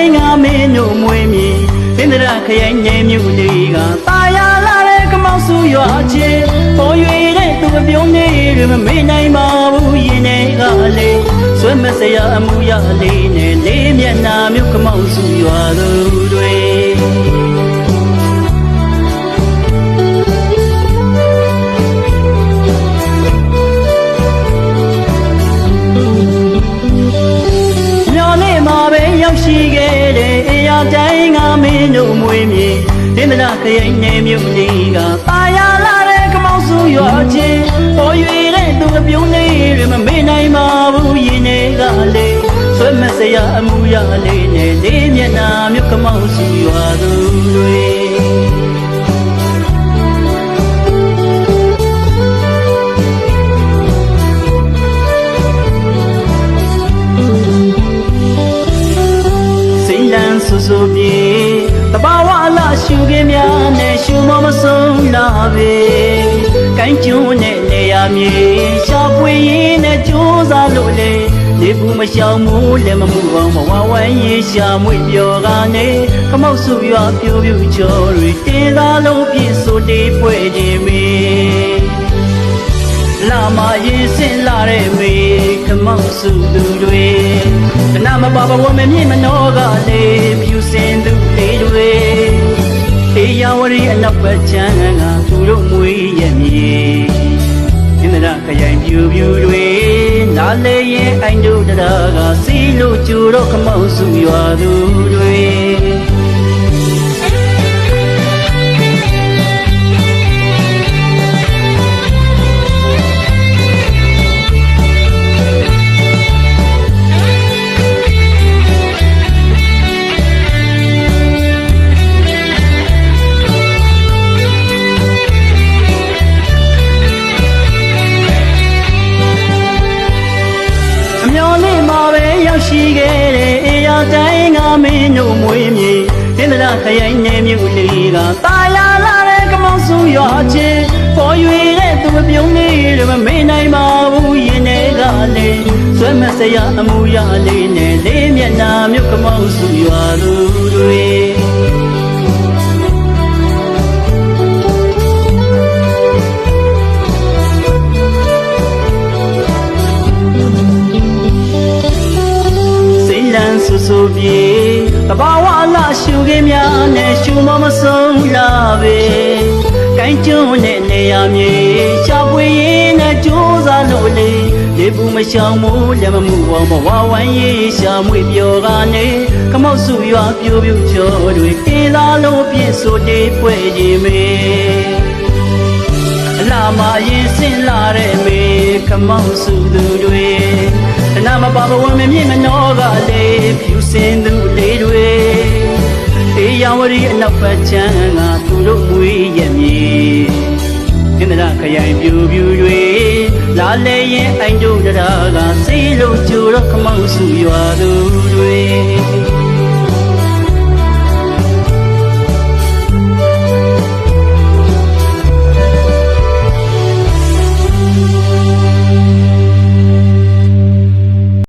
တိုင်းကမင်းတို့မွေးမြည်ဣန္ဒရာခရိုင်ငယ်မြို့လေးကตาရလာတဲ့ကမောက်စုရွာချင်းပေါ်၍တဲ့သူအပြုံးလေးတွေမမေ့နိုင်ပါဘူးရင်တွေကလေးဆွဲမစရာအမှုရလေးနဲ့လေးမျက်နှာမြို့ကမောက်စုရွာသူတွေ ရောက်ရှိခဲ့တဲ့အေရတိုင်းကမင်းတို့မွေးမြေဒင်းမနာခရိုင်နေမြို့လေးကပါရလာတဲ့ကမောက်စုရွာချင်းပေါ်၍တဲ့သူအပြုံးလေးတွေမမေ့နိုင်ပါဘူးရင်တွေကလေးဆွဲမစရာအမှုရလေးနဲ့လေးမျက်နှာမြို့ကမောက်စုရွာသူတွေ ဆူဆူပြေတဘာဝအလားရှုခင်းများနဲ့ရှုမမဆုံးလာပဲကိုင်းကျွန်းနဲ့နေရမြေရှာပွေရင်းနဲ့ကြိုးစားလို့လေဒီဘူးမရှောင်မှုလည်းမမှုအောင်မဝဝိုင်းရင်ရှာမွေပြောကနေခမောက်စုရွာပြိုးပြိုချော်တွေတင်းသားလုံးပြည့်စိုးတေးပွဲခြင်းမေလာမရင်စင်လာတဲ့ မေခမောက်စုသူတွေတနမပါဘဝမမြင့်မနှောကလေးဖြူစင်သူလေးတွေတေယဝရီအနောက်ပတ်ချမ်းကသူတို့မွေးရဲ့မြေဣန္ဒရာခရိုင်ပြူပြူတွေနားလေရင်အိုင်တို့တရာကစီလို့ကျူတော့ခမောက်စုရွာသူတွေ ရောက်ရှိခဲ့တဲ့အေရတိုင်းကမင်းတို့မွေးမြေဣန္ဒရာခရိုင်နေမြို့လေးကတာယာလာတဲ့ကမောင်စုရွာချင်းပေါ်၍တဲ့သူအပြုံးလေးတွေမမေ့နိုင်ပါဘူးရင်တွေကလေးဆွဲမစရာအမှုရလေးနဲ့လေးမျက်နှာမြို့ကမောင်စုရွာသူ အလားရှုခင်းများနဲ့ရှုမမဆုံးလာပဲကိုင်းကျွန်းနဲ့နေရမြေရှာပွေရင်နဲ့ကြိုးစားလို့လေဒီဘူးမရှောင်မှုလက်မမှုအောင်မဝဝိုင်းရေးရှာမွေပြောကနေခမောက်စုရွာပြိုးပြိုးချောတွေတေးသားလုံးပြည့်စိုးတေးပွဲကြီးမေအလာမရင်စင်လာတဲ့မေခမောင်စုသူတွေတနာမပါဘဝမမြင့်မနှောကလေးဖြူစင်သူလေးတွေ တေးရောင်ဝရီအနောက်ပတ်ချမ်းကသူတို့မွေးရမြေဣန္ဒရာခရိုင်ပြူပြူတွေလာလေရင်အိုင်တို့တရာကစီလို့ကြူတော့ခမောင်စုရွာသူတွေ